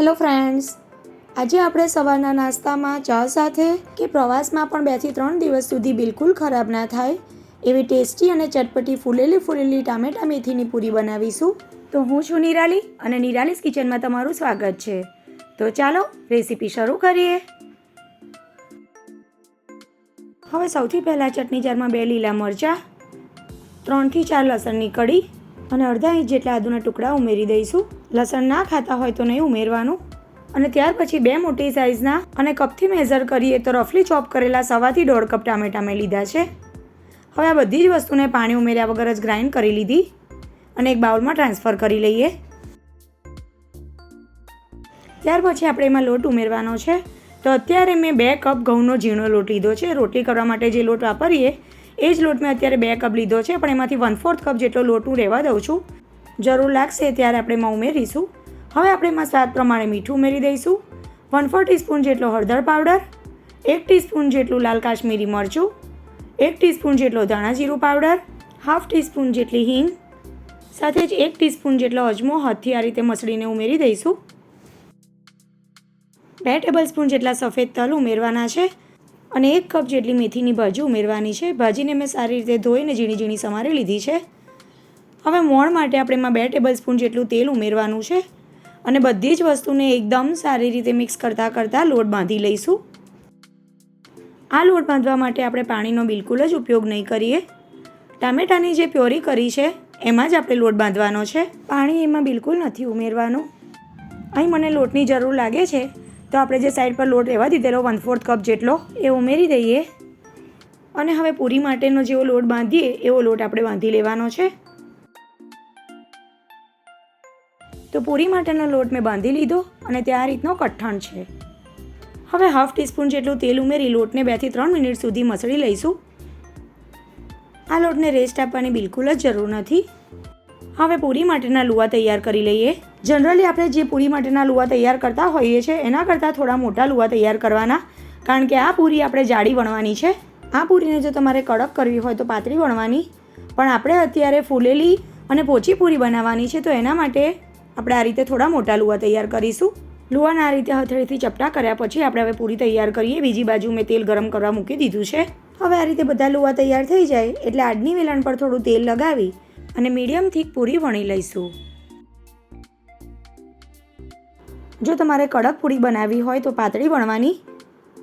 Hello friends આજે આપણે સવારના નાસ્તામાં ચા સાથે કે પ્રવાસમાં પણ બેથી ત્રણ દિવસ સુધી બિલકુલ ખરાબ ના થાય, એવી ટેસ્ટી અને ચટપટી ફૂલેલી ફૂલેલી ટામેટા મેથીની પૂરી બનાવીશું. તો હું છું નિરાલી અને નિરાલીસ કિચનમાં તમારું સ્વાગત છે. તો ચાલો રેસીપી શરૂ કરીએ. હવે સૌથી પહેલાં ચટણી જારમાં બે લીલા મરચાં, ત્રણથી ચાર લસણની કડી અને અડધા ઇંચ જેટલા આદુના ટુકડા ઉમેરી દઈશું. લસણ ના ખાતા હોય તો નહીં ઉમેરવાનું. અને ત્યાર પછી બે મોટી સાઇઝના અને કપથી મેઝર કરીએ તો રફલી ચોપ કરેલા સવાથી દોઢ કપ ટામેટા મેં લીધા છે. હવે આ બધી જ વસ્તુને પાણી ઉમેર્યા વગર જ ગ્રાઇન્ડ કરી લીધી અને એક બાઉલમાં ટ્રાન્સફર કરી લઈએ. ત્યાર પછી આપણે એમાં લોટ ઉમેરવાનો છે. તો અત્યારે મેં બે કપ ઘઉંનો ઝીણો લોટ લીધો છે. રોટલી કરવા માટે જે લોટ વાપરીએ, એ જ લોટ મેં અત્યારે બે કપ લીધો છે. પણ એમાંથી વન ફોર્થ કપ જેટલો લોટ હું રહેવા દઉં છું. જરૂર લાગશે ત્યારે આપણે એમાં ઉમેરીશું. હવે આપણે એમાં સ્વાદ પ્રમાણે મીઠું ઉમેરી દઈશું. વન ફોર ટીસ્પૂન જેટલો હળદર પાવડર, એક ટીસ્પૂન જેટલું લાલ કાશ્મીરી મરચું, એક ટીસ્પૂન જેટલો ધાણા જીરું પાવડર, હાફ ટીસ્પૂન જેટલી હિંગ, સાથે જ એક ટીસ્પૂન જેટલો અજમો હાથથી આ રીતે મસળીને ઉમેરી દઈશું. બે ટેબલ સ્પૂન જેટલા સફેદ તલ ઉમેરવાના છે અને એક કપ જેટલી મેથીની ભાજી ઉમેરવાની છે. ભાજીને મેં સારી રીતે ધોઈને ઝીણી ઝીણી સમારી લીધી છે. હવે મોણ માટે આપણે એમાં બે ટેબલ સ્પૂન જેટલું તેલ ઉમેરવાનું છે અને બધી જ વસ્તુને એકદમ સારી રીતે મિક્સ કરતાં કરતાં લોટ બાંધી લઈશું. આ લોટ બાંધવા માટે આપણે પાણીનો બિલકુલ જ ઉપયોગ નહીં કરીએ. ટામેટાની જે પ્યોરી કરી છે, એમાં જ આપણે લોટ બાંધવાનો છે. પાણી એમાં બિલકુલ નથી ઉમેરવાનું. અહીં મને લોટની જરૂર લાગે છે, તો આપણે જે સાઈડ પર લોટ રહેવા દીધેલો વન ફોર્થ કપ જેટલો, એ ઉમેરી દઈએ. અને હવે પૂરી માટેનો જેવો લોટ બાંધીએ, એવો લોટ આપણે બાંધી લેવાનો છે. તો પૂરી માટેનો લોટ મેં બાંધી લીધો અને તે આ રીતનો કઠણ છે. હવે હાફ ટીસ્પૂન જેટલું તેલ ઉમેરી લોટને બેથી ત્રણ મિનિટ સુધી મસળી લઈશું. આ લોટને રેસ્ટ આપવાની બિલકુલ જ જરૂર નથી. હવે પૂરી માટેના લુવા તૈયાર કરી લઈએ. જનરલી આપણે જે પૂરી માટેના લુવા તૈયાર કરતા હોઈએ છીએ, એના કરતાં થોડા મોટા લુવા તૈયાર કરવાના. કારણ કે આ પૂરી આપણે જાડી વણવાની છે. આ પૂરીને જો તમારે કડક કરવી હોય તો પાતળી વણવાની. પણ આપણે અત્યારે ફૂલેલી અને પોચી પૂરી બનાવવાની છે, તો એના માટે આપણે આ રીતે થોડા મોટા લુવા તૈયાર કરીશું. લુવાના આ રીતે હથેળીથી ચપટા કર્યા પછી આપણે હવે પૂરી તૈયાર કરીએ. બીજી બાજુ મેં તેલ ગરમ કરવા મૂકી દીધું છે. હવે આ રીતે બધા લુવા તૈયાર થઈ જાય એટલે આડની વેલણ પર થોડું તેલ લગાવી અને મીડિયમ થીક પૂરી વણી લઈશું. જો તમારે કડક પૂરી બનાવવી હોય તો પાતળી વણવાની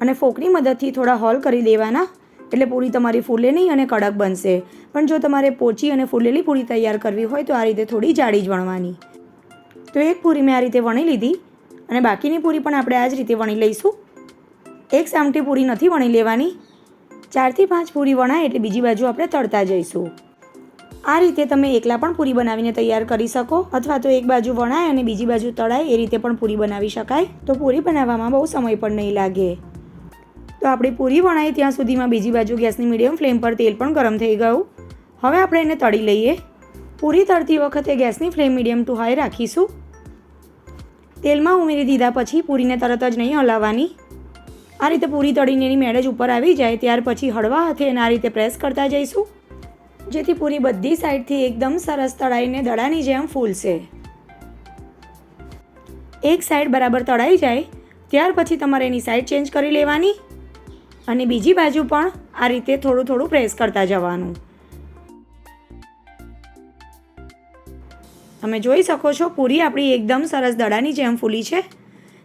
અને ફોકની મદદથી થોડા હોલ કરી દેવાના એટલે પૂરી તમારી ફૂલે નહીં અને કડક બનશે. પણ જો તમારે પોચી અને ફૂલેલી પૂરી તૈયાર કરવી હોય તો આ રીતે થોડી જાડી જ વણવાની. તો એક પૂરી મેં આ રીતે વણી લીધી અને બાકીની પૂરી પણ આપણે આ જ રીતે વણી લઈશું. એક સામટી પૂરી નથી વણી લેવાની. ચારથી પાંચ પૂરી વણાય એટલે બીજી બાજુ આપણે તળતા જઈશું. આ રીતે તમે એકલા પણ પૂરી બનાવીને તૈયાર કરી શકો અથવા તો એક બાજુ વણાય અને બીજી બાજુ તળાય એ રીતે પણ પૂરી બનાવી શકાય. તો પૂરી બનાવવામાં બહુ સમય પણ નહીં લાગે. તો આપણી પૂરી વણાય ત્યાં સુધીમાં બીજી બાજુ ગેસની મીડિયમ ફ્લેમ પર તેલ પણ ગરમ થઈ ગયું. હવે આપણે એને તળી લઈએ. પૂરી તળતી વખતે ગેસની ફ્લેમ મીડિયમ ટુ હાઈ રાખીશું. તેલમાં ઉમેરી દીધા પછી પૂરીને તરત જ નહીં હલાવવાની. આ રીતે પૂરી તળીને એની મેળેજ ઉપર આવી જાય, ત્યાર પછી હળવા હાથે એને આ રીતે પ્રેસ કરતા જઈશું. જેથી પૂરી બધી સાઈડથી એકદમ સરસ તળાઈને દડાની જેમ ફૂલશે. એક સાઈડ બરાબર તળાઈ જાય, ત્યાર પછી તમારે એની સાઈડ ચેન્જ કરી લેવાની. અને બીજી બાજુ પણ આ રીતે થોડું થોડું પ્રેસ કરતા જવાનું. તમે જોઈ શકો છો, પૂરી આપણી એકદમ સરસ દડાની જેમ ફૂલી છે.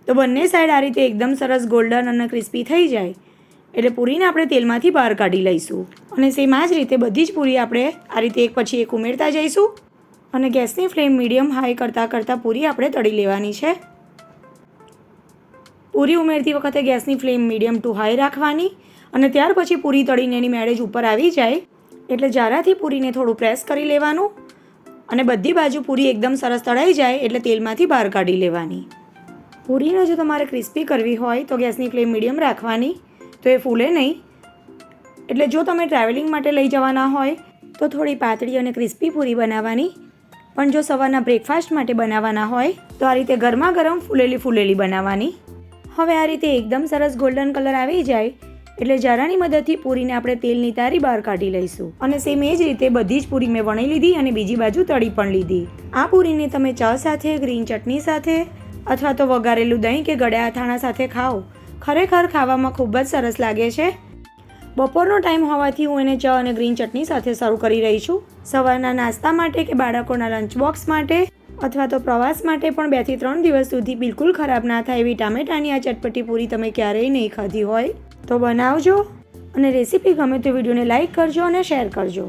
તો બંને સાઈડ આ રીતે એકદમ સરસ ગોલ્ડન અને ક્રિસ્પી થઈ જાય. એટલે પૂરીને આપણે તેલમાંથી બહાર કાઢી લઈશું. અને સેમ આ જ રીતે બધી જ પૂરી આપણે આ રીતે એક પછી એક ઉમેરતા જઈશું. અને ગેસની ફ્લેમ મીડિયમ હાઈ કરતાં કરતાં પૂરી આપણે તળી લેવાની છે. પૂરી ઉમેરતી વખતે ગેસની ફ્લેમ મીડિયમ ટુ હાઈ રાખવાની. અને ત્યાર પછી પૂરી તળીને એની મેળેજ ઉપર આવી જાય. એટલે જારાથી પૂરીને થોડું પ્રેસ કરી લેવાનું. અને બધી બાજુ પૂરી એકદમ સરસ તળાઈ જાય એટલે તેલમાંથી બહાર કાઢી લેવાની. પૂરીને જો તમારે ક્રિસ્પી કરવી હોય તો ગેસની ફ્લેમ મીડિયમ રાખવાની, તો એ ફૂલે નહીં. એટલે જો તમે ટ્રાવેલિંગ માટે લઈ જવાના હોય, તો થોડી પાતળી અને ક્રિસ્પી પૂરી બનાવવાની. પણ જો સવારના બ્રેકફાસ્ટ માટે બનાવવાના હોય, તો આ રીતે ગરમા ગરમ ફૂલેલી ફૂલેલી બનાવવાની. હવે આ રીતે એકદમ સરસ ગોલ્ડન કલર આવી જાય એટલે જારાની મદદથી પૂરીને આપણે તેલની તારી બહાર કાઢી લઈશું. અને સેમ એ જ રીતે બધી જ પૂરી મેં વણી લીધી અને બીજી બાજુ તળી પણ લીધી. આ પૂરીને તમે ચા સાથે, ગ્રીન ચટણી સાથે અથવા તો વઘારેલું દહીં કે ગળ્યા અથાણા સાથે ખાઓ. ખરેખર ખાવામાં ખૂબ જ સરસ લાગે છે. બપોરનો ટાઈમ હોવાથી હું એને ચા અને ગ્રીન ચટણી સાથે સર્વ કરી રહી છું. સવારના નાસ્તા માટે કે બાળકોના લંચ બોક્સ માટે અથવા તો પ્રવાસ માટે પણ બેથી ત્રણ દિવસ સુધી બિલકુલ ખરાબ ના થાય એવી ટામેટાની આ ચટપટી પૂરી તમે ક્યારેય નહીં ખાધી હોય. તો બનાવજો અને રેસીપી ગમે તો વિડીયોને લાઇક કરજો અને શેર કરજો.